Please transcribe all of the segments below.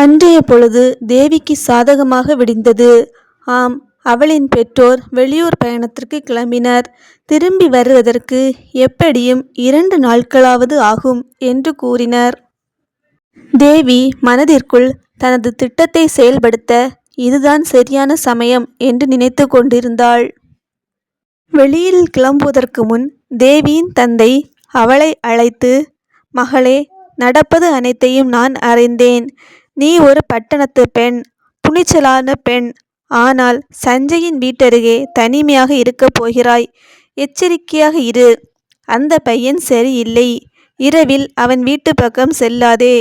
அன்றைய பொழுது தேவிக்கு சாதகமாக விடிந்தது. ஆம் அவளின் பெற்றோர் வெளியூர் பயணத்திற்கு கிளம்பினர். திரும்பி வருவதற்கு எப்படியும் இரண்டு நாட்களாவது ஆகும் என்று கூறினர். தேவி மனதிற்குள் தனது திட்டத்தை செயல்படுத்த இதுதான் சரியான சமயம் என்று நினைத்து கொண்டிருந்தாள். வெளியில் கிளம்புவதற்கு முன் தேவியின் தந்தை அவளை அழைத்து மகளே நடப்பது அனைத்தையும் நான் அறிந்தேன். நீ ஒரு பட்டணத்து பெண். துணிச்சலான பெண். ஆனால் சஞ்சயின் வீட்டருகே தனிமையாக இருக்கப் போகிறாய். எச்சரிக்கையாக இரு. அந்த பையன் சரியில்லை. இரவில் அவன் வீட்டுப் பக்கம் செல்லாதே.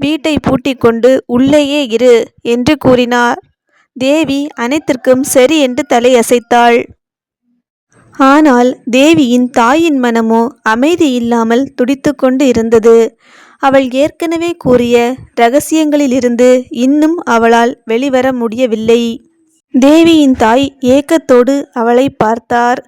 வீட்டைப் பூட்டிக்கொண்டு உள்ளேயே இரு என்று கூறினார். தேவி அனைத்திற்கும் சரி என்று தலையசைத்தாள். ஆனால் தேவியின் தாயின் மனமோ அமைதியில்லாமல் துடித்துக்கொண்டு இருந்தது. அவள் ஏற்கனவே கூறிய ரகசியங்களிலிருந்து இன்னும் அவளால் வெளிவர முடியவில்லை. தேவியின் தாய் ஏக்கத்தோடு அவளைப் பார்த்தார்.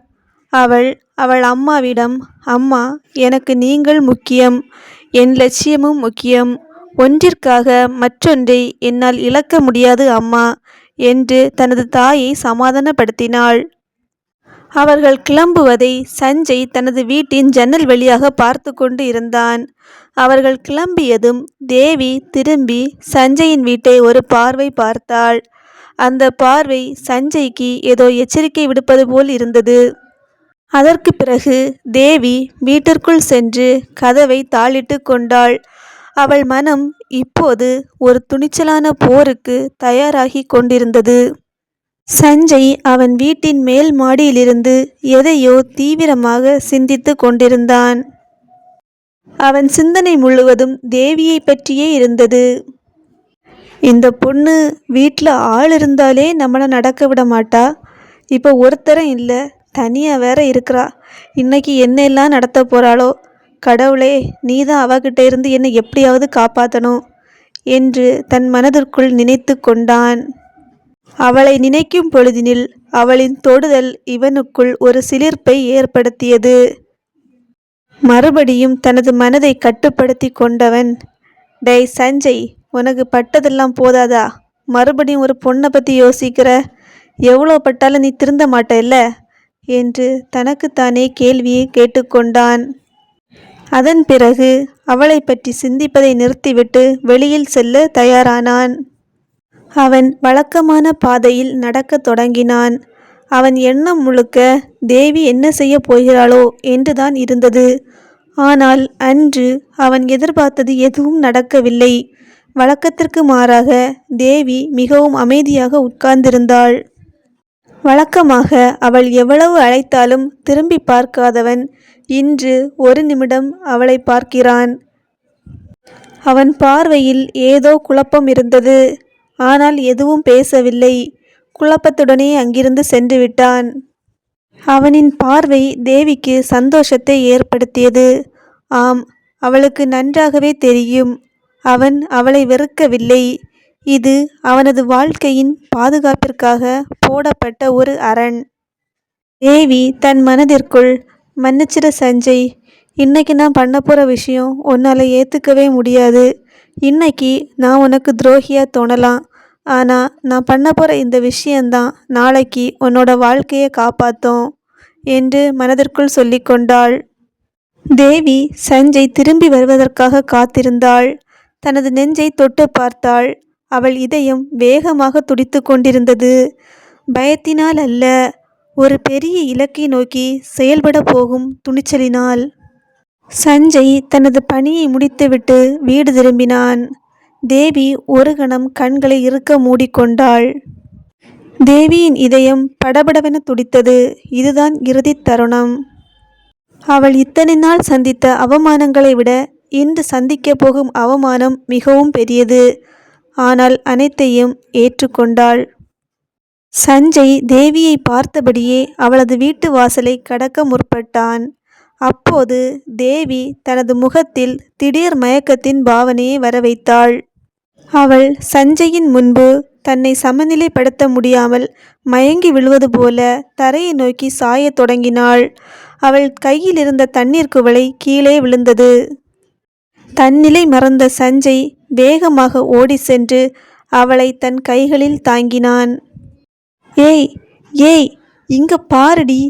அவள் அவள் அம்மாவிடம் அம்மா எனக்கு நீங்கள் முக்கியம். என் லட்சியமும் முக்கியம். ஒன்றிற்காக மற்றொன்றை என்னால் இழக்க முடியாது அம்மா என்று தனது தாயை சமாதானப்படுத்தினாள். அவர்கள் கிளம்புவதை சஞ்சய் தனது வீட்டின் ஜன்னல் வழியாக பார்த்துக்கொண்டு இருந்தான். அவர்கள் கிளம்பியதும் தேவி திரும்பி சஞ்சயின் வீட்டை ஒரு பார்வை பார்த்தாள். அந்த பார்வை சஞ்சய்க்கு ஏதோ எச்சரிக்கை விடுப்பது போல் இருந்தது. அதற்குப் பிறகு தேவி வீட்டிற்குள் சென்று கதவை தாளிட்டுக் கொண்டாள். அவள் மனம் இப்போது ஒரு துணிச்சலான போருக்கு தயாராகிக் கொண்டிருந்தது. சஞ்சய் அவன் வீட்டின் மேல் மாடியிலிருந்து எதையோ தீவிரமாக சிந்தித்து கொண்டிருந்தான். அவன் சிந்தனை முழுவதும் தேவியைப் பற்றியே இருந்தது. இந்த பொண்ணு வீட்டில் ஆள் இருந்தாலே நம்மளை நடக்க விடமாட்டா. இப்போ ஒருத்தரும் இல்லை தனியாக வேற இருக்கிறா இன்னைக்கு என்னெல்லாம் நடத்தப் போகிறாளோ கடவுளே நீதான் அவகிட்ட இருந்து என்னை எப்படியாவது காப்பாற்றணும் என்று தன் மனதிற்குள் நினைத்து கொண்டான். அவளை நினைக்கும் பொழுதினில் அவளின் தொடுதல் இவனுக்குள் ஒரு சிலிர்ப்பை ஏற்படுத்தியது. மறுபடியும் தனது மனதை கட்டுப்படுத்தி கொண்டவன் டேய் சஞ்சய் உனக்கு பட்டதெல்லாம் போதாதா? மறுபடியும் ஒரு பொண்ணை பற்றி யோசிக்கிற? எவ்வளோ பட்டாலும் நீ திருந்த மாட்டேல்ல? என்று தனக்குத்தானே கேள்வியை கேட்டுக்கொண்டான். அதன் பிறகு அவளைப் பற்றி சிந்திப்பதை நிறுத்திவிட்டு வெளியில் செல்ல தயாரானான். அவன் வழக்கமான பாதையில் நடக்கத் தொடங்கினான். அவன் எண்ணம் முழுக்க தேவி என்ன செய்யப் போகிறாளோ என்றுதான் இருந்தது. ஆனால் அன்று அவன் எதிர்பார்த்தது எதுவும் நடக்கவில்லை. வழக்கத்திற்கு மாறாக தேவி மிகவும் அமைதியாக உட்கார்ந்திருந்தாள். வழக்கமாக அவள் எவ்வளவு அழைத்தாலும் திரும்பிப் பார்க்காதவன் இன்று ஒரு நிமிடம் அவளைப் பார்க்கிறான். அவன் பார்வையில் ஏதோ குழப்பம் இருந்தது. ஆனால் எதுவும் பேசவில்லை. குழப்பத்துடனே அங்கிருந்து சென்று விட்டான் அவனின் பார்வை தேவிக்கு சந்தோஷத்தை ஏற்படுத்தியது. ஆம் அவளுக்கு நன்றாகவே தெரியும். அவன் அவளை வெறுக்கவில்லை. இது அவனது வாழ்க்கையின் பாதுகாப்பிற்காக போடப்பட்ட ஒரு அரண். தேவி தன் மனதிற்குள் மன்னிச்சிட சஞ்சய். இன்னைக்கு நான் பண்ண போகிற விஷயம் உன்னால் ஏற்றுக்கவே முடியாது. இன்னைக்கு நான் உனக்கு துரோகியாக தோணலாம். ஆனால் நான் பண்ண போகிற இந்த விஷயந்தான் நாளைக்கு உன்னோட வாழ்க்கையை காப்பாற்றும் என்று மனதிற்குள் சொல்லிக்கொண்டாள். தேவி சஞ்சய் திரும்பி வருவதற்காக காத்திருந்தாள். தனது நெஞ்சைத் தொட்டுப் பார்த்தாள். அவள் இதயம் வேகமாக துடித்து கொண்டிருந்தது. பயத்தினால் அல்ல. ஒரு பெரிய இலக்கை நோக்கி செயல்படப் போகும் துணிச்சலினால். சஞ்சய் தனது பணியை முடித்துவிட்டு வீடு திரும்பினான். தேவி ஒரு கணம் கண்களை இறுக்க மூடிக்கொண்டாள். தேவியின் இதயம் படபடவென துடித்தது. இதுதான் இறுதித் தருணம். அவள் இத்தனை நாள் சந்தித்த அவமானங்களை விட இன்று சந்திக்கப் போகும் அவமானம் மிகவும் பெரியது. ஆனால் அனைத்தையும் ஏற்றுக்கொண்டாள் சஞ்சய் தேவியை பார்த்தபடியே அவளது வீட்டு வாசலை கடக்க முற்பட்டான். அப்போது தேவி தனது முகத்தில் திடீர் மயக்கத்தின் பாவனையை வரவைத்தாள். அவள் சஞ்சயின் முன்பு தன்னை சமநிலைப்படுத்த முடியாமல் மயங்கி விழுவது போல தரையை நோக்கி சாயத் தொடங்கினாள். அவள் கையில் இருந்த தண்ணீர் குவளை கீழே விழுந்தது. தன்னிலை மறந்த சஞ்சய் வேகமாக ஓடி சென்று அவளை தன் கைகளில் தாங்கினான் ஏய் ஏய் இங்க பாருடி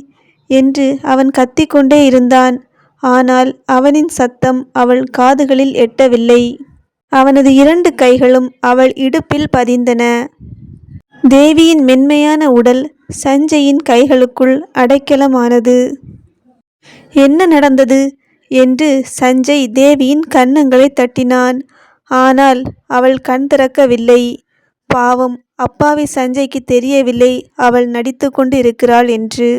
என்று அவன் கத்திக்கொண்டே இருந்தான். ஆனால் அவனின் சத்தம் அவள் காதுகளில் எட்டவில்லை. அவனது இரண்டு கைகளும் அவள் இடுப்பில் பதிந்தன. தேவியின் மென்மையான உடல் சஞ்சயின் கைகளுக்குள் அடைக்கலமானது. என்ன நடந்தது? என்று சஞ்சய் தேவியின் கன்னங்களை தட்டினான். ஆனால் அவள் கண் திறக்கவில்லை. பாவம் அப்பாவி சஞ்சய்க்கு தெரியவில்லை. அவள் நடித்து கொண்டு இருக்கிறாள் என்று.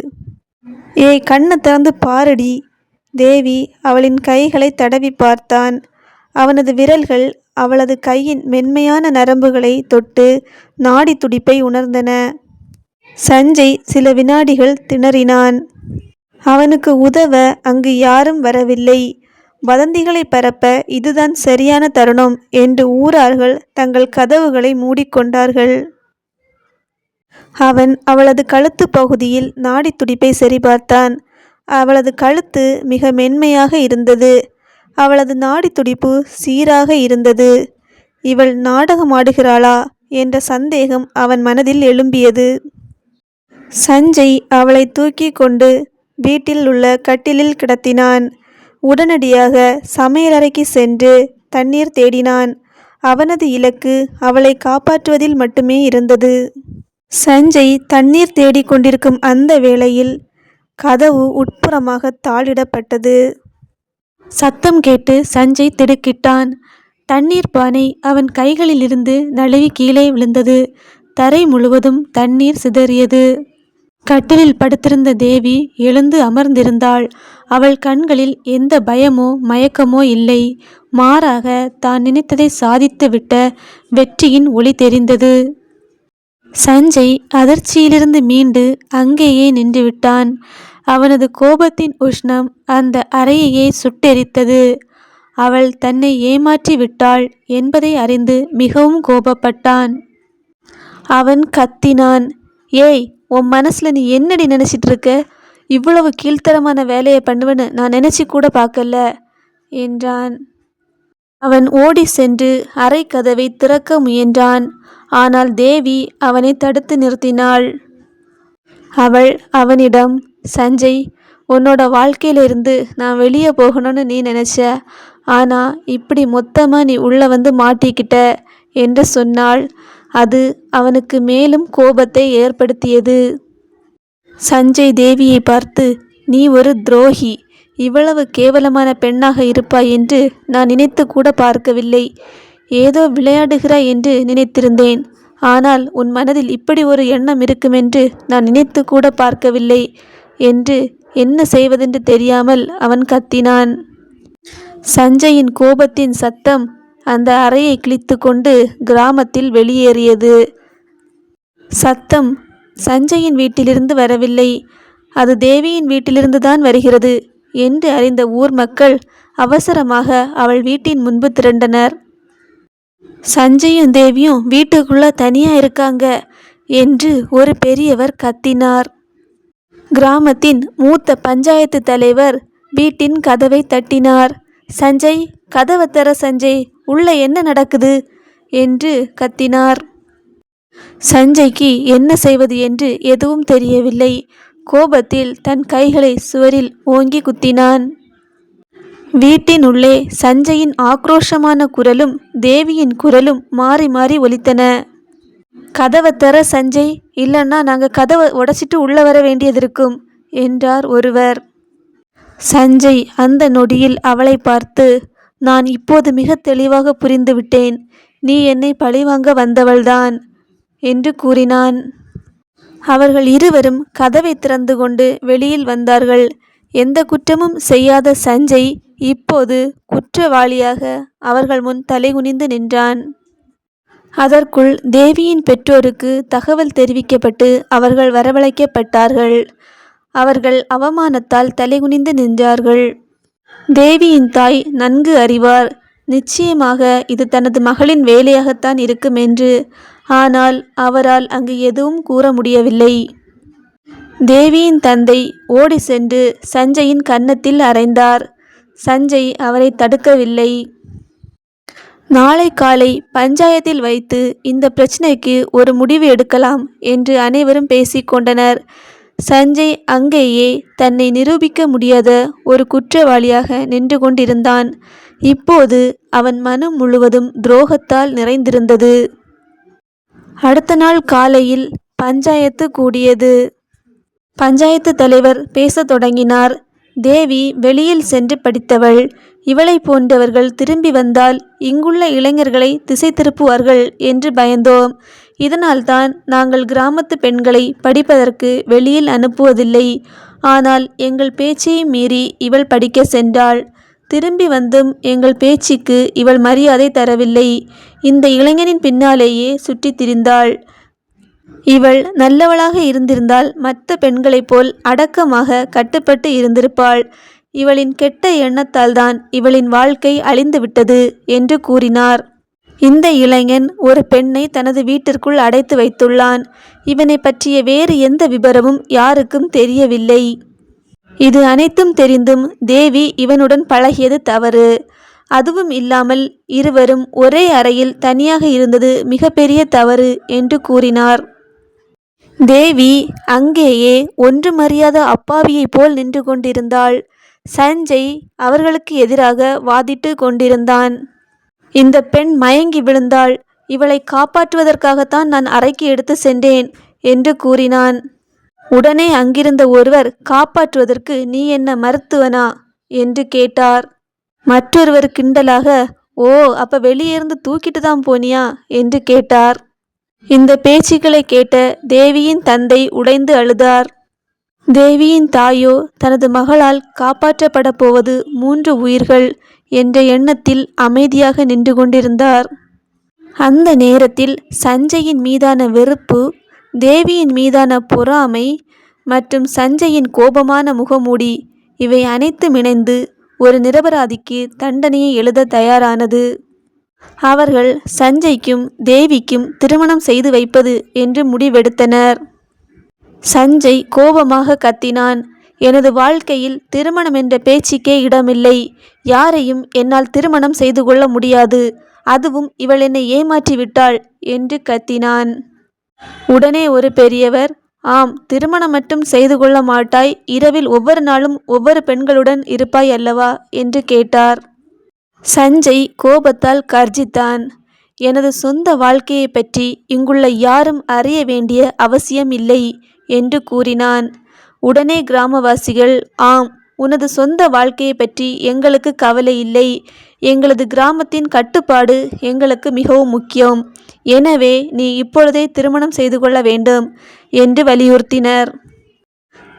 ஏய் கண்ணை திறந்து பாரடி. தேவி அவளின் கைகளை தடவி பார்த்தான். அவனது விரல்கள் அவளது கையின் மென்மையான நரம்புகளை தொட்டு நாடி துடிப்பை உணர்ந்தன. சஞ்சய் சில வினாடிகள் திணறினான். அவனுக்கு உதவ அங்கு யாரும் வரவில்லை. வதந்திகளை பரப்ப இதுதான் சரியான தருணம் என்று ஊரார்கள் தங்கள் கதவுகளை மூடிக்கொண்டார்கள். அவன் அவளது கழுத்து பகுதியில் நாடி துடிப்பை சரிபார்த்தான். அவளது கழுத்து மிக மென்மையாக இருந்தது. அவளது நாடி துடிப்பு சீராக இருந்தது. இவள் நாடகமாடுகிறாளா என்ற சந்தேகம் அவன் மனதில் எழும்பியது. சஞ்சய் அவளை தூக்கி கொண்டு வீட்டில் உள்ள கட்டிலில் கிடத்தினான். உடனடியாக சமையலறைக்கு சென்று தண்ணீர் தேடினான். அவனது இலக்கு அவளை காப்பாற்றுவதில் மட்டுமே இருந்தது. சஞ்சய் தண்ணீர் தேடிக் கொண்டிருக்கும் அந்த வேளையில் கதவு உட்புறமாக தாளிடப்பட்டது. சத்தம் கேட்டு சஞ்சய் திடுக்கிட்டான். தண்ணீர் பானை அவன் கைகளிலிருந்து நழுவி கீழே விழுந்தது. தரை முழுவதும் தண்ணீர் சிதறியது. கட்டிலில் படுத்திருந்த தேவி எழுந்து அமர்ந்திருந்தாள். அவள் கண்களில் எந்த பயமோ மயக்கமோ இல்லை. மாறாக தான் நினைத்ததை சாதித்துவிட்ட வெற்றியின் ஒளி தெரிந்தது. சஞ்சய் அதிர்ச்சியிலிருந்து மீண்டு அங்கேயே நின்றுவிட்டான். அவனது கோபத்தின் உஷ்ணம் அந்த அறையையே சுட்டெரித்தது. அவள் தன்னை ஏமாற்றி விட்டாள் என்பதை அறிந்து மிகவும் கோபப்பட்டான். அவன் கத்தினான். ஏய் உன் மனசுல நீ என்னடி நினைச்சிட்டு இருக்க இவ்வளவு கீழ்த்தரமான வேலையை பண்ணுவேன்னு நான் நினைச்சு கூட பார்க்கல என்றான். அவன் ஓடி சென்று அறை கதவை திறக்க முயன்றான். ஆனால் தேவி அவனை தடுத்து நிறுத்தினாள். அவள் அவனிடம் சஞ்சய் உன்னோட வாழ்க்கையிலிருந்து நான் வெளியே போகணும்னு நீ நினச்ச. ஆனால் இப்படி மொத்தமாக நீ உள்ளே வந்து மாட்டிக்கிட்ட என்று சொன்னாள். அது அவனுக்கு மேலும் கோபத்தை ஏற்படுத்தியது. சஞ்சய் தேவியை பார்த்து நீ ஒரு துரோகி. இவ்வளவு கேவலமான பெண்ணாக இருப்பாய் என்று நான் நினைத்து கூட பார்க்கவில்லை. ஏதோ விளையாடுகிறாய் என்று நினைத்திருந்தேன். ஆனால் உன் மனதில் இப்படி ஒரு எண்ணம் இருக்குமென்று நான் நினைத்து கூட பார்க்கவில்லை. என்று என்ன செய்வதென்று தெரியாமல் அவன் கத்தினான். சஞ்சயின் கோபத்தின் சத்தம் அந்த அறையை கிழித்து கொண்டு கிராமத்தில் வெளியேறியது. சத்தம் சஞ்சயின் வீட்டிலிருந்து வரவில்லை. அது தேவியின் வீட்டிலிருந்து தான் வருகிறது என்று அறிந்த ஊர் மக்கள் அவசரமாக அவள் வீட்டின் முன்பு திரண்டனர். சஞ்சயும் தேவியும் வீட்டுக்குள்ள தனியா இருக்காங்க என்று ஒரு பெரியவர் கத்தினார். கிராமத்தின் மூத்த பஞ்சாயத்து தலைவர் வீட்டின் கதவை தட்டினார். சஞ்சய் கதவை தர சஞ்சய் உள்ள என்ன நடக்குது? என்று கத்தினார். சஞ்சய்க்கு என்ன செய்வது என்று எதுவும் தெரியவில்லை. கோபத்தில் தன் கைகளை சுவரில் ஓங்கி குத்தினான். வீட்டின் உள்ளே சஞ்சயின் ஆக்ரோஷமான குரலும் தேவியின் குரலும் மாறி மாறி ஒலித்தன. கதவை தர சஞ்சய் இல்லைன்னா நாங்கள் கதவை உடைச்சிட்டு உள்ளே வர வேண்டியது இருக்கும் என்றார் ஒருவர். சஞ்சய் அந்த நொடியில் அவளை பார்த்து நான் இப்போது மிக தெளிவாக புரிந்துவிட்டேன் நீ என்னை பழிவாங்க வந்தவள்தான் என்று கூறினான். அவர்கள் இருவரும் கதவை திறந்து கொண்டு வெளியில் வந்தார்கள். எந்த குற்றமும் செய்யாத சஞ்சய் இப்போது குற்றவாளியாக அவர்கள் முன் தலைகுனிந்து நின்றான். அதற்குள் தேவியின் பெற்றோருக்கு தகவல் தெரிவிக்கப்பட்டு அவர்கள் வரவழைக்கப்பட்டார்கள். அவர்கள் அவமானத்தால் தலைகுனிந்து நின்றார்கள். தேவியின் தாய் நன்கு அறிவார். நிச்சயமாக இது தனது மகளின் வேலையாகத்தான் இருக்கும் என்று. ஆனால் அவரால் அங்கு எதுவும் கூற முடியவில்லை. தேவியின் தந்தை ஓடி சென்று சஞ்சயின் கன்னத்தில் அறைந்தார். சஞ்சய் அவரை தடுக்கவில்லை. நாளை காலை பஞ்சாயத்தில் வைத்து இந்த பிரச்சனைக்கு ஒரு முடிவு எடுக்கலாம் என்று அனைவரும் பேசிக்கொண்டனர் சஞ்சய் அங்கேயே தன்னை நிரூபிக்க முடியாத ஒரு குற்றவாளியாக நின்று கொண்டிருந்தான். இப்போது அவன் மனம் முழுவதும் துரோகத்தால் நிறைந்திருந்தது. அடுத்த நாள் காலையில் பஞ்சாயத்து கூடியது. பஞ்சாயத்து தலைவர் பேசத் தொடங்கினார். தேவி வெளியில் சென்று படித்தவள். இவளைப் போன்றவர்கள் திரும்பி வந்தால் இங்குள்ள இளைஞர்களை திசை திருப்புவார்கள் என்று பயந்தோம். இதனால்தான் நாங்கள் கிராமத்து பெண்களை படிப்பதற்கு வெளியில் அனுப்புவதில்லை. ஆனால் எங்கள் பேச்சையும் மீறி இவள் படிக்க சென்றாள். திரும்பி வந்தும் எங்கள் பேச்சுக்கு இவள் மரியாதை தரவில்லை. இந்த இளைஞனின் பின்னாலேயே சுற்றித் திரிந்தாள். இவள் நல்லவளாக இருந்திருந்தால் மற்ற பெண்களைப் போல் அடக்கமாக கட்டுப்பட்டு இருந்திருப்பாள். இவளின் கெட்ட எண்ணத்தால்தான் இவளின் வாழ்க்கை அழிந்துவிட்டது என்று கூறினார். இந்த இளைஞன் ஒரு பெண்ணை தனது வீட்டிற்குள் அடைத்து வைத்துள்ளான். இவனை பற்றிய வேறு எந்த விபரமும் யாருக்கும் தெரியவில்லை. இது அனைத்தும் தெரிந்தும் தேவி இவனுடன் பழகியது தவறு. அதுவும் இல்லாமல் இருவரும் ஒரே அறையில் தனியாக இருந்தது மிகப்பெரிய தவறு என்று கூறினார். தேவி அங்கேயே ஒன்றுமறியாத அப்பாவியைப் போல் நின்று கொண்டிருந்தாள். சஞ்சய் அவர்களுக்கு எதிராக வாதிட்டு கொண்டிருந்தான். இந்த பெண் மயங்கி விழுந்தாள். இவளை காப்பாற்றுவதற்காகத்தான் நான் அறைக்கு எடுத்து சென்றேன் என்று கூறினான். உடனே அங்கிருந்த ஒருவர் காப்பாற்றுவதற்கு நீ என்ன மருத்துவனா? என்று கேட்டார். மற்றொருவர் கிண்டலாக ஓ அப்ப வெளியே இருந்து தூக்கிட்டு தான் போனியா? என்று கேட்டார். இந்த பேச்சுக்களை கேட்ட தேவியின் தந்தை உடைந்து அழுதார். தேவியின் தாயோ தனது மகளால் காப்பாற்றப்பட போவது மூன்று உயிர்கள் என்ற எண்ணத்தில் அமைதியாக நின்று கொண்டிருந்தார். அந்த நேரத்தில் சஞ்சயின் மீதான வெறுப்பு தேவியின் மீதான பொறாமை மற்றும் சஞ்சயின் கோபமான முகமூடி இவை அனைத்தும் இணைந்து ஒரு நிரபராதிக்கு தண்டனையை எழுத தயாரானது. அவர்கள் சஞ்சய்க்கும் தேவிக்கும் திருமணம் செய்து வைப்பது என்று முடிவெடுத்தனர். சஞ்சய் கோபமாக கத்தினான். எனது வாழ்க்கையில் திருமணம் என்ற பேச்சுக்கே இடமில்லை. யாரையும் என்னால் திருமணம் செய்து கொள்ள முடியாது. அதுவும் இவள் என்னை ஏமாற்றி விட்டாள் என்று கத்தினான். உடனே ஒரு பெரியவர் ஆம் திருமணம் மட்டும் செய்து கொள்ள மாட்டாய். இரவில் ஒவ்வொரு நாளும் ஒவ்வொரு பெண்களுடன் இருப்பாய் அல்லவா? என்று கேட்டார். சஞ்சய் கோபத்தால் கர்ஜித்தான். எனது சொந்த வாழ்க்கையை பற்றி இங்குள்ள யாரும் அறிய வேண்டிய அவசியம் இல்லை என்று கூறினான். உடனே கிராமவாசிகள் ஆம் உனது சொந்த வாழ்க்கையை பற்றி எங்களுக்கு கவலை இல்லை. எங்களது கிராமத்தின் கட்டுப்பாடு எங்களுக்கு மிகவும் முக்கியம். எனவே நீ இப்பொழுதே திருமணம் செய்து கொள்ள வேண்டும் என்று வலியுறுத்தினர்.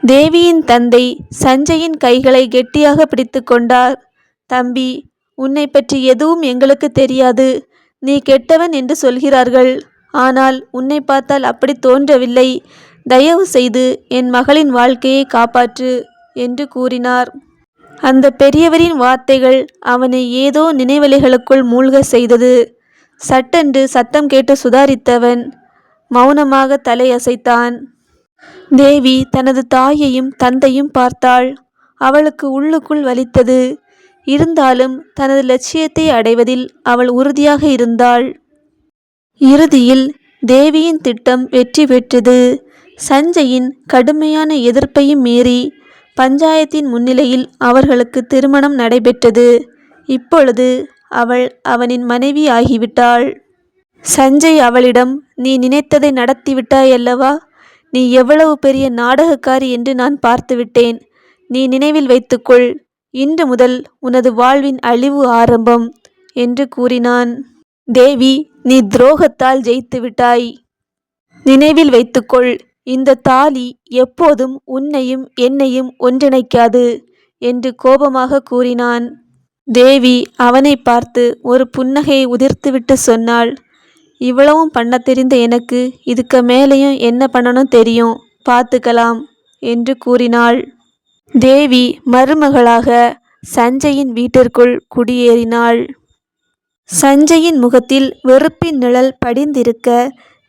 தேவியின் தந்தை சஞ்சயின் கைகளை கெட்டியாக பிடித்து கொண்டார். தம்பி உன்னை பற்றி எதுவும் எங்களுக்கு தெரியாது. நீ கெட்டவன் என்று சொல்கிறார்கள். ஆனால் உன்னை பார்த்தால் அப்படி தோன்றவில்லை. தயவு செய்து என் மகளின் வாழ்க்கையை காப்பாற்று என்று கூறினார். அந்த பெரியவரின் வார்த்தைகள் அவனை ஏதோ நினைவலைகளுக்குள் மூழ்க செய்தது. சட்டென்று சத்தம் கேட்டு சுதாரித்தவன் மௌனமாக தலையசைத்தான். தேவி தனது தாயையும் தந்தையும் பார்த்தாள். அவளுக்கு உள்ளுக்குள் வலித்தது. இருந்தாலும் தனது லட்சியத்தை அடைவதில் அவள் உறுதியாக இருந்தாள். இறுதியில் தேவியின் திட்டம் வெற்றி பெற்றது. சஞ்சயின் கடுமையான எதிர்ப்பையும் மீறி பஞ்சாயத்தின் முன்னிலையில் அவர்களுக்கு திருமணம் நடைபெற்றது. இப்பொழுது அவள் அவனின் மனைவி ஆகிவிட்டாள். சஞ்சய் அவளிடம் நீ நினைத்ததை நடத்திவிட்டாயல்லவா நீ எவ்வளவு பெரிய நாடகக்காரி என்று நான் பார்த்துவிட்டேன் நீ நினைவில் வைத்துக்கொள். இன்று முதல் உனது வாழ்வின் அழிவு ஆரம்பம் என்று கூறினான். தேவி நீ துரோகத்தால் ஜெயித்து விட்டாய். நினைவில் வைத்துக்கொள் இந்த தாலி எப்போதும் உன்னையும் என்னையும் ஒன்றிணைக்காது என்று கோபமாக கூறினான். தேவி அவனை பார்த்து ஒரு புன்னகையை உதிர்த்துவிட்டு சொன்னாள். இவ்வளவும் பண்ண தெரிந்த எனக்கு இதுக்கு மேலேயும் என்ன பண்ணணும் தெரியும்? பார்த்துக்கலாம் என்று கூறினாள். தேவி மருமகளாக சஞ்சயின் வீட்டிற்குள் குடியேறினாள். சஞ்சயின் முகத்தில் வெறுப்பின் நிழல் படிந்திருக்க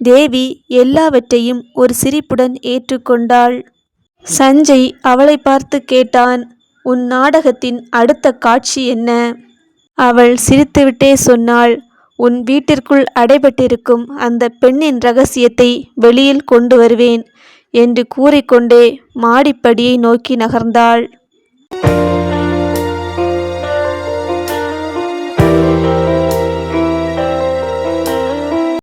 தேவி எல்லாவற்றையும் ஒரு சிரிப்புடன் ஏற்றுக்கொண்டாள். சஞ்சய் அவளை பார்த்து கேட்டான் உன் நாடகத்தின் அடுத்த காட்சி என்ன? அவள் சிரித்துவிட்டே சொன்னாள் உன் வீட்டிற்குள் அடைபட்டிருக்கும் அந்த பெண்ணின் ரகசியத்தை வெளியில் கொண்டு வருவேன். என்று கூறிக்கொண்டே மாடிப்படியை நோக்கி நகர்ந்தாள்.